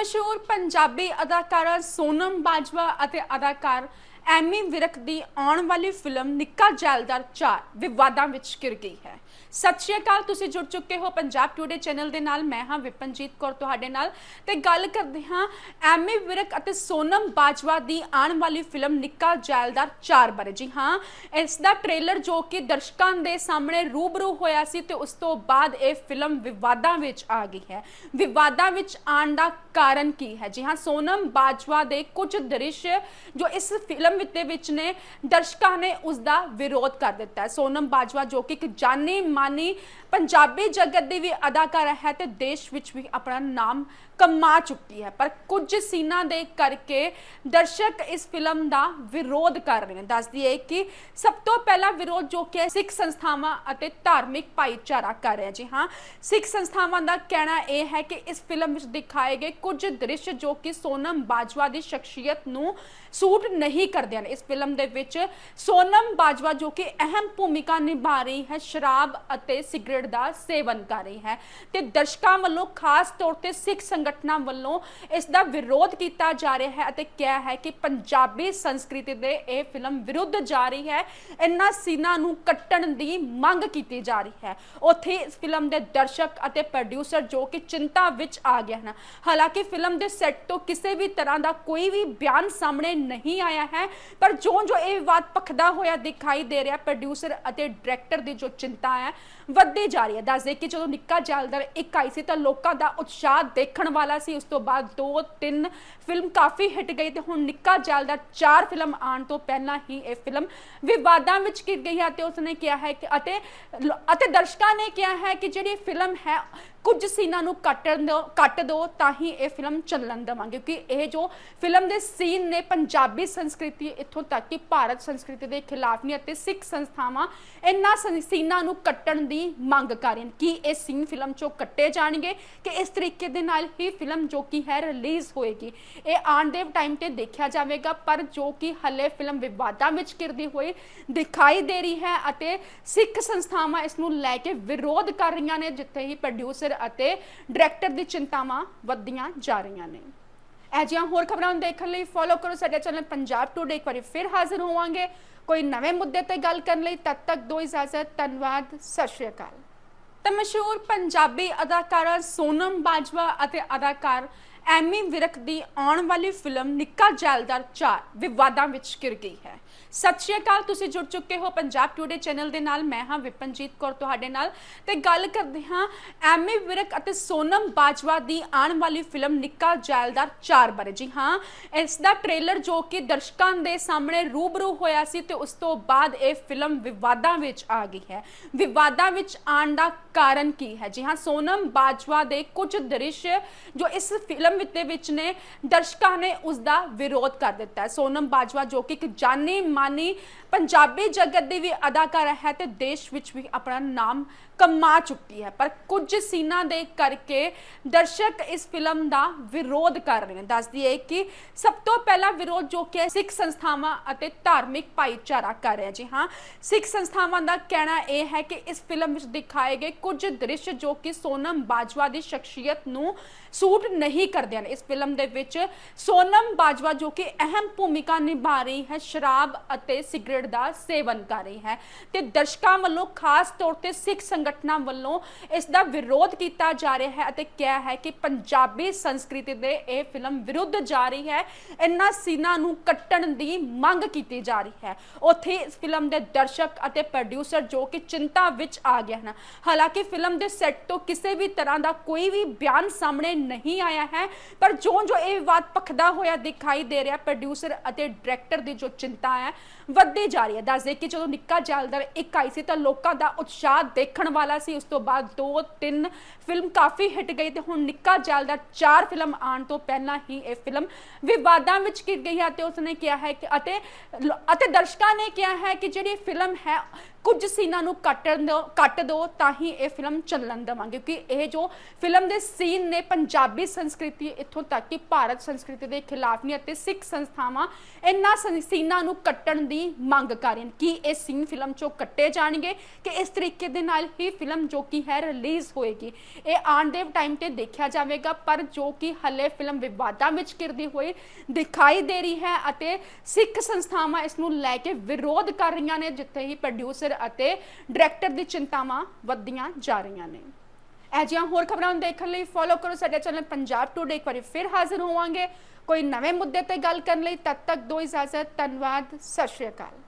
ਮਸ਼ਹੂਰ ਪੰਜਾਬੀ ਅਦਾਕਾਰਾ ਸੋਨਮ ਬਾਜਵਾ ਅਤੇ ਅਦਾਕਾਰ ਐਮੀ ਵਿਰਕ ਦੀ ਆਉਣ ਵਾਲੀ ਫਿਲਮ ਨਿੱਕਾ ਜੈਲਦਾਰ 4 ਵਿਵਾਦਾਂ ਵਿੱਚ ਘਿਰ ਗਈ ਹੈ। ਸਤਿ ਸ਼੍ਰੀ ਅਕਾਲ, ਤੁਸੀਂ ਜੁੜ ਚੁੱਕੇ ਹੋ ਪੰਜਾਬ ਟੂਡੇ ਚੈਨਲ ਦੇ ਨਾਲ। ਮੈਂ ਹਾਂ ਵਿਪਨਜੀਤ ਕੌਰ ਤੁਹਾਡੇ ਨਾਲ ਤੇ ਗੱਲ ਕਰਦੇ ਹਾਂ ਐਮੀ ਵਿਰਕ ਅਤੇ ਸੋਨਮ ਬਾਜਵਾ ਦੀ ਆਉਣ ਵਾਲੀ ਫਿਲਮ ਨਿੱਕਾ ਜੈਲਦਾਰ 4 ਬਾਰੇ। ਜੀ ਹਾਂ, ਇਸ ਦਾ ਟ੍ਰੇਲਰ ਜੋ ਕਿ ਦਰਸ਼ਕਾਂ ਦੇ ਸਾਹਮਣੇ ਰੂਬਰੂ ਹੋਇਆ ਸੀ ਤੇ ਉਸ ਤੋਂ ਬਾਅਦ ਇਹ ਫਿਲਮ ਵਿਵਾਦਾਂ ਵਿੱਚ ਆ ਗਈ ਹੈ। ਵਿਵਾਦਾਂ ਵਿੱਚ ਆਉਣ ਦਾ ਕਾਰਨ ਕੀ ਹੈ? ਜੀ ਹਾਂ, ਸੋਨਮ ਬਾਜਵਾ ਦੇ ਕੁਝ ਦ੍ਰਿਸ਼ ਜੋ ਇਸ ਫਿਲਮ ਦੇ ਵਿੱਚ ਨੇ, ਦਰਸ਼ਕਾਂ ਨੇ ਉਸ ਦਾ ਵਿਰੋਧ ਕਰ ਦਿੱਤਾ ਹੈ। ਸੋਨਮ ਬਾਜਵਾ ਜੋ ਕਿ ਇੱਕ ਜਾਣੀ ਮਾਨੀ ਪੰਜਾਬੀ ਜਗਤ ਦੀ ਵੀ ਅਦਾਕਾਰਾ ਹੈ ਤੇ ਦੇਸ਼ ਵਿੱਚ ਵੀ ਆਪਣਾ ਨਾਮ ਕਮਾ ਚੁੱਕੀ ਹੈ। ਪਰ ਕੁਝ ਸੀਨਾਂ ਦੇ ਕਰਕੇ ਦਰਸ਼ਕ ਇਸ ਫਿਲਮ ਦਾ ਵਿਰੋਧ ਕਰ ਰਹੇ ਨੇ। ਦੱਸਦੀ ਹੈ ਕਿ ਸਭ ਤੋਂ ਪਹਿਲਾ ਵਿਰੋਧ ਜੋ ਕਿ ਸਿੱਖ ਸੰਸਥਾਵਾਂ ਅਤੇ ਧਾਰਮਿਕ ਭਾਈਚਾਰਾ ਕਰ ਰਿਹਾ ਜੀ ਹਾਂ, ਸਿੱਖ ਸੰਸਥਾਵਾਂ ਦਾ ਕਹਿਣਾ ਇਹ ਹੈ ਕਿ ਇਸ ਫਿਲਮ ਵਿੱਚ ਦਿਖਾਏ ਗਏ ਕੁਝ ਦ੍ਰਿਸ਼ ਜੋ ਕਿ ਸੋਨਮ ਬਾਜਵਾ ਦੀ ਸ਼ਖਸੀਅਤ ਨੂੰ ਸੂਟ ਨਹੀਂ ਕਰਦੇ ਹਨ ਇਸ ਫਿਲਮ ਦੇ ਵਿੱਚ ਸੋਨਮ ਬਾਜਵਾ ਜੋ ਕਿ ਅਹਿਮ ਭੂਮਿਕਾ ਨਿਭਾ ਰਹੀ ਹੈ, ਸ਼ਰਾਬ ਅਤੇ ਸਿਗਰਟ ਦਾ ਸੇਵਨ ਕਰ ਰਹੀ ਹੈ ਤੇ ਦਰਸ਼ਕਾਂ ਵੱਲੋਂ ਖਾਸ ਤੌਰ ਤੇ ਸਿੱਖ ਸੰਗਠਨਾਂ ਵੱਲੋਂ ਇਸ ਦਾ ਵਿਰੋਧ ਕੀਤਾ ਜਾ ਰਿਹਾ ਹੈ ਅਤੇ ਕਿਹਾ ਹੈ ਕਿ ਪੰਜਾਬੀ ਸੰਸਕ੍ਰਿਤੀ ਦੇ ਇਹ ਫਿਲਮ ਵਿਰੁੱਧ ਜਾ ਰਹੀ ਹੈ। ਇਹਨਾਂ ਸੀਨਾਂ ਨੂੰ ਕੱਟਣ ਦੀ ਮੰਗ ਕੀਤੀ ਜਾ ਰਹੀ ਹੈ। ਉੱਥੇ ਇਸ ਫਿਲਮ ਦੇ ਦਰਸ਼ਕ ਅਤੇ ਪ੍ਰੋਡਿਊਸਰ ਜੋ ਕਿ ਚਿੰਤਾ ਵਿੱਚ ਆ ਗਏ ਹਨ। ਹਾਲਾਂਕਿ ਫਿਲਮ ਦੇ ਸੈੱਟ ਤੋਂ ਕਿਸੇ ਵੀ ਤਰ੍ਹਾਂ ਦਾ ਕੋਈ ਵੀ ਬਿਆਨ ਸਾਹਮਣੇ ਨਹੀਂ ਆਇਆ ਹੈ। ਪਰ ਜੋ ਜੋ ਇਹ ਵਿਵਾਦ ਭਖਦਾ ਹੋਇਆ ਦਿਖਾਈ ਦੇ ਰਿਹਾ ਪ੍ਰੋਡਿਊਸਰ ਅਤੇ ਡਾਇਰੈਕਟਰ ਦੀ ਜੋ ਚਿੰਤਾ ਹੈ, ਵੱਧਦੀ ਜਾ ਰਹੀ ਹੈ। ਦੱਸਦੇ ਕਿ ਜਦੋਂ ਨਿੱਕਾ ਜੈਲਦਾਰ ਇੱਕ ਆਈ ਸੀ ਤਾਂ ਲੋਕਾਂ ਦਾ ਉਤਸ਼ਾਹ ਦੇਖਣ ਵਾਲਾ ਸੀ। ਉਸ ਤੋਂ ਬਾਅਦ 2 3 ਫਿਲਮ ਕਾਫੀ ਹਿੱਟ ਗਈ ਤੇ ਹੁਣ ਨਿੱਕਾ ਜੈਲਦਾਰ 4 ਫਿਲਮ ਆਉਣ ਤੋਂ ਪਹਿਲਾਂ ਹੀ ਇਹ ਫਿਲਮ ਵਿਵਾਦਾਂ ਵਿੱਚ ਘਿਰ ਗਈ ਹੈ ਤੇ ਉਸਨੇ ਕਿਹਾ ਹੈ ਕਿ ਅਤੇ ਅਤੇ ਦਰਸ਼ਕਾਂ ਨੇ ਕਿਹਾ ਹੈ ਕਿ ਜਿਹੜੀ ਫਿਲਮ ਹੈ, ਕੁਝ ਸੀਨਾਂ ਨੂੰ ਕੱਟਣ ਦਿਓ, ਕੱਟ ਦਿਓ ਤਾਂ ਹੀ ਇਹ ਫਿਲਮ ਚੱਲਣ ਦੇਵਾਂਗੇ। ਕਿਉਂਕਿ ਇਹ ਜੋ ਫਿਲਮ ਦੇ ਸੀਨ ਨੇ ਪੰਜਾਬੀ ਸੰਸਕ੍ਰਿਤੀ ਇੱਥੋਂ ਤੱਕ ਕਿ ਭਾਰਤ ਸੰਸਕ੍ਰਿਤੀ ਦੇ ਖਿਲਾਫ ਨਹੀਂ ਅਤੇ ਸਿੱਖ ਸੰਸਥਾਵਾਂ ਇਹਨਾਂ ਸੰ- ਸੀਨਾਂ ਨੂੰ ਕੱਟਣ ਦੀ ਮੰਗ ਕਰ ਰਹੀਆਂ ਨੇ। ਕਿ ਇਹ ਸੀਨ ਫਿਲਮ ਚੋਂ ਕੱਟੇ ਜਾਣਗੇ ਕਿ ਇਸ ਤਰੀਕੇ ਦੇ ਨਾਲ ਹੀ ਫਿਲਮ ਜੋ ਕਿ ਹੈ ਰਿਲੀਜ਼ ਹੋਏਗੀ? ਇਹ ਆਉਣ ਦੇ ਟਾਈਮ ਤੇ ਦੇਖਿਆ ਜਾਵੇਗਾ, ਪਰ ਜੋ ਕਿ ਹਲੇ ਫਿਲਮ ਵਿਵਾਦਾਂ ਵਿੱਚ ਘਿਰਦੀ ਹੋਈ ਦਿਖਾਈ ਦੇ ਰਹੀ ਹੈ ਅਤੇ ਸਿੱਖ ਸੰਸਥਾਵਾਂ ਇਸ ਨੂੰ ਲੈ ਕੇ ਵਿਰੋਧ ਕਰ ਰਹੀਆਂ ਨੇ, ਜਿੱਥੇ ਹੀ ਪ੍ਰੋਡਿਊਸਰ ਅਤੇ ਡਾਇਰੈਕਟਰ ਦੀ ਚਿੰਤਾਵਾਂ ਵੱਧਦੀਆਂ ਜਾ ਰਹੀਆਂ ਨੇ। ਇਹ ਜਿਹੀਆਂ ਹੋਰ ਖਬਰਾਂ ਨੂੰ ਦੇਖਣ ਲਈ ਫੋਲੋ ਕਰੋ ਸਾਡੇ ਚੈਨਲ ਪੰਜਾਬ ਟੂਡੇ ਇੱਕ ਵਾਰੀ ਫਿਰ ਹਾਜ਼ਰ ਹੋਵਾਂਗੇ। ਕੋਈ ਨਵੇਂ ਮੁੱਦੇ ਤੇ ਗੱਲ ਕਰਨ ਲਈ ਤਦ ਤੱਕ ਦੋ ਇਜਾਜ਼ਤ, ਧੰਨਵਾਦ, ਸਤਿ ਸ਼੍ਰੀ ਅਕਾਲ। ਤਾਂ ਮਸ਼ਹੂਰ ਪੰਜਾਬੀ ਅਦਾਕਾਰਾ ਸੋਨਮ ਬਾਜਵਾ ਅਤੇ ਅਦਾਕਾਰ ਐਮੀ ਵਿਰਕ ਦੀ ਆਉਣ ਵਾਲੀ ਫਿਲਮ ਨਿੱਕਾ ਜੈਲਦਾਰ 4 ਵਿਵਾਦਾਂ ਵਿੱਚ ਘਿਰ ਗਈ ਹੈ। ਸਤਿ ਸ਼੍ਰੀ ਅਕਾਲ, ਤੁਸੀਂ ਜੁੜ ਚੁੱਕੇ ਹੋ ਪੰਜਾਬ ਟੂਡੇ ਚੈਨਲ ਦੇ ਨਾਲ। ਮੈਂ ਹਾਂ ਵਿਪਨਜੀਤ ਕੌਰ ਤੁਹਾਡੇ ਨਾਲ। ਤੇ ਗੱਲ ਕਰਦੇ ਹਾਂ ਐਮੀ ਵਿਰਕ ਅਤੇ ਸੋਨਮ ਬਾਜਵਾ ਦੀ ਆਉਣ ਵਾਲੀ ਫਿਲਮ ਨਿੱਕਾ ਜੈਲਦਾਰ 4 ਬਾਰੇ। ਜੀ ਹਾਂ, ਇਸ ਦਾ ਟ੍ਰੇਲਰ ਜੋ ਕਿ ਦਰਸ਼ਕਾਂ ਦੇ ਸਾਹਮਣੇ ਰੂਬਰੂ ਹੋਇਆ ਸੀ ਤੇ ਉਸ ਤੋਂ ਬਾਅਦ ਇਹ ਫਿਲਮ ਵਿਵਾਦਾਂ ਵਿੱਚ ਆ ਗਈ ਹੈ। ਵਿਵਾਦਾਂ ਵਿੱਚ ਆਉਣ ਦਾ ਕਾਰਨ ਕੀ ਹੈ? ਜੀ ਹਾਂ, ਸੋਨਮ ਬਾਜਵਾ ਦੇ ਕੁਝ ਦ੍ਰਿਸ਼ ਜੋ ਇਸ ਫਿਲਮ ਦੇ ਵਿੱਚ ਨੇ, ਦਰਸ਼ਕਾਂ ਨੇ ਉਸ ਦਾ ਵਿਰੋਧ ਕਰ ਦਿੱਤਾ ਹੈ। ਸੋਨਮ ਬਾਜਵਾ ਜੋ ਕਿ ਇੱਕ ਜਾਣੀ ਮਾਨੀ ਪੰਜਾਬੀ ਜਗਤ ਦੀ ਵੀ ਅਦਾਕਾਰਾ ਹੈ ਤੇ ਦੇਸ਼ ਵਿੱਚ ਵੀ ਆਪਣਾ ਨਾਮ ਕਮਾ ਚੁੱਕੀ ਹੈ। ਪਰ ਕੁਝ ਸੀਨਾਂ ਦੇ ਕਰਕੇ ਦਰਸ਼ਕ ਇਸ ਫਿਲਮ ਦਾ ਵਿਰੋਧ ਕਰ ਰਹੇ ਨੇ। ਦੱਸਦੀ ਹੈ ਕਿ ਸਭ ਤੋਂ ਪਹਿਲਾ ਵਿਰੋਧ ਜੋ ਕਿ ਸਿੱਖ ਸੰਸਥਾਵਾਂ ਅਤੇ ਧਾਰਮਿਕ ਭਾਈਚਾਰਾ ਕਰ ਰਿਹਾ ਜੀ ਹਾਂ, ਸਿੱਖ ਸੰਸਥਾਵਾਂ ਦਾ ਕਹਿਣਾ ਇਹ ਹੈ ਕਿ ਇਸ ਫਿਲਮ ਵਿੱਚ ਦਿਖਾਏ ਗਏ ਕੁਝ ਦ੍ਰਿਸ਼ ਜੋ ਕਿ ਸੋਨਮ ਬਾਜਵਾ ਦੀ ਸ਼ਖਸੀਅਤ ਨੂੰ ਸੂਟ ਨਹੀਂ ਕਰਦੇ ਹਨ ਇਸ ਫਿਲਮ ਦੇ ਵਿੱਚ ਸੋਨਮ ਬਾਜਵਾ ਜੋ ਕਿ ਅਹਿਮ ਭੂਮਿਕਾ ਨਿਭਾ ਰਹੀ ਹੈ, ਸ਼ਰਾਬ ਅਤੇ ਸਿਗਰਟ ਦਾ ਸੇਵਨ ਕਰ ਰਹੀ ਹੈ ਤੇ ਦਰਸ਼ਕਾਂ ਵੱਲੋਂ ਖਾਸ ਤੌਰ ਤੇ ਸਿੱਖ ਸੰਗਠਨਾਂ ਵੱਲੋਂ ਇਸ ਦਾ ਵਿਰੋਧ ਕੀਤਾ ਜਾ ਰਿਹਾ ਹੈ ਅਤੇ ਕਿਹਾ ਹੈ ਕਿ ਪੰਜਾਬੀ ਸੰਸਕ੍ਰਿਤੀ ਦੇ ਇਹ ਫਿਲਮ ਵਿਰੁੱਧ ਜਾ ਰਹੀ ਹੈ। ਇਹਨਾਂ ਸੀਨਾਂ ਨੂੰ ਕੱਟਣ ਦੀ ਮੰਗ ਕੀਤੀ ਜਾ ਰਹੀ ਹੈ। ਉੱਥੇ ਇਸ ਫਿਲਮ ਦੇ ਦਰਸ਼ਕ ਅਤੇ ਪ੍ਰੋਡਿਊਸਰ ਜੋ ਕਿ ਚਿੰਤਾ ਵਿੱਚ ਆ ਗਏ ਹਨ। ਹਾਲਾਂਕਿ ਫਿਲਮ ਦੇ ਸੈੱਟ ਤੋਂ ਕਿਸੇ ਵੀ ਤਰ੍ਹਾਂ ਦਾ ਕੋਈ ਵੀ ਬਿਆਨ ਸਾਹਮਣੇ ਨਹੀਂ ਆਇਆ ਹੈ। ਪਰ ਜੋ ਜੋ ਇਹ ਵਿਵਾਦ ਭਖਦਾ ਹੋਇਆ ਦਿਖਾਈ ਦੇ ਰਿਹਾ ਪ੍ਰੋਡਿਊਸਰ ਅਤੇ ਡਾਇਰੈਕਟਰ ਦੀ ਜੋ ਚਿੰਤਾ ਹੈ, ਵੱਧਦੀ ਜਾ ਰਹੀ ਹੈ। ਦੱਸਦੇ ਕਿ ਜਦੋਂ ਨਿੱਕਾ ਜੈਲਦਾਰ ਇੱਕ ਆਈ ਸੀ ਤਾਂ ਲੋਕਾਂ ਦਾ ਉਤਸ਼ਾਹ ਦੇਖਣ ਵਾਲਾ ਸੀ। ਉਸ ਤੋਂ ਬਾਅਦ 2 3 ਫਿਲਮ ਕਾਫੀ ਹਿੱਟ ਗਈ ਤੇ ਹੁਣ ਨਿੱਕਾ ਜੈਲਦਾਰ 4 ਫਿਲਮ ਆਉਣ ਤੋਂ ਪਹਿਲਾਂ ਹੀ ਇਹ ਫਿਲਮ ਵਿਵਾਦਾਂ ਵਿੱਚ ਘਿਰ ਗਈ ਹੈ ਤੇ ਉਸਨੇ ਕਿਹਾ ਹੈ ਕਿ ਅਤੇ ਅਤੇ ਦਰਸ਼ਕਾਂ ਨੇ ਕਿਹਾ ਹੈ ਕਿ ਜਿਹੜੀ ਫਿਲਮ ਹੈ, ਕੁਝ ਸੀਨਾਂ ਨੂੰ ਕੱਟਣ ਦਿਓ, ਕੱਟ ਦਿਓ ਤਾਂ ਹੀ ਇਹ ਫਿਲਮ ਚੱਲਣ ਦੇਵਾਂਗੇ। ਕਿਉਂਕਿ ਇਹ ਜੋ ਫਿਲਮ ਦੇ ਸੀਨ ਨੇ ਪੰਜਾਬੀ ਸੰਸਕ੍ਰਿਤੀ ਇੱਥੋਂ ਤੱਕ ਕਿ ਭਾਰਤ ਸੰਸਕ੍ਰਿਤੀ ਦੇ ਖਿਲਾਫ ਨਹੀਂ ਅਤੇ ਸਿੱਖ ਸੰਸਥਾਵਾਂ ਇਹਨਾਂ ਸੰ- ਸੀਨਾਂ ਨੂੰ ਕੱਟਣ ਦੀ ਮੰਗ ਕਰ ਰਹੀਆਂ ਨੇ। ਕਿ ਇਹ ਸੀਨ ਫਿਲਮ ਚੋਂ ਕੱਟੇ ਜਾਣਗੇ ਕਿ ਇਸ ਤਰੀਕੇ ਦੇ ਨਾਲ ਹੀ ਫਿਲਮ ਜੋ ਕਿ ਹੈ ਰਿਲੀਜ਼ ਹੋਏਗੀ? ਇਹ ਆਉਣ ਦੇ ਟਾਈਮ ਤੇ ਦੇਖਿਆ ਜਾਵੇਗਾ, ਪਰ ਜੋ ਕਿ ਹਲੇ ਫਿਲਮ ਵਿਵਾਦਾਂ ਵਿੱਚ ਘਿਰਦੀ ਹੋਈ ਦਿਖਾਈ ਦੇ ਰਹੀ ਹੈ ਅਤੇ ਸਿੱਖ ਸੰਸਥਾਵਾਂ ਇਸ ਨੂੰ ਲੈ ਕੇ ਵਿਰੋਧ ਕਰ ਰਹੀਆਂ ਨੇ, ਜਿੱਥੇ ਹੀ ਪ੍ਰੋਡਿਊਸਰ ਅਤੇ ਡਾਇਰੈਕਟਰ ਦੀ ਚਿੰਤਾਵਾਂ ਵੱਧਦੀਆਂ ਜਾ ਰਹੀਆਂ ਨੇ। ਇਹ ਜਿਹੀਆਂ ਹੋਰ ਖਬਰਾਂ ਨੂੰ ਦੇਖਣ ਲਈ ਫੋਲੋ ਕਰੋ ਸਾਡਾ ਚੈਨਲ ਪੰਜਾਬ ਟੂਡੇ ਇੱਕ ਵਾਰੀ ਫਿਰ ਹਾਜ਼ਰ ਹੋਵਾਂਗੇ। ਕੋਈ ਨਵੇਂ ਮੁੱਦੇ ਤੇ ਗੱਲ ਕਰਨ ਲਈ ਤਦ ਤੱਕ ਦੋ ਇਜਾਜ਼ਤ, ਧੰਨਵਾਦ, ਸਤਿ ਸ਼੍ਰੀ ਅਕਾਲ।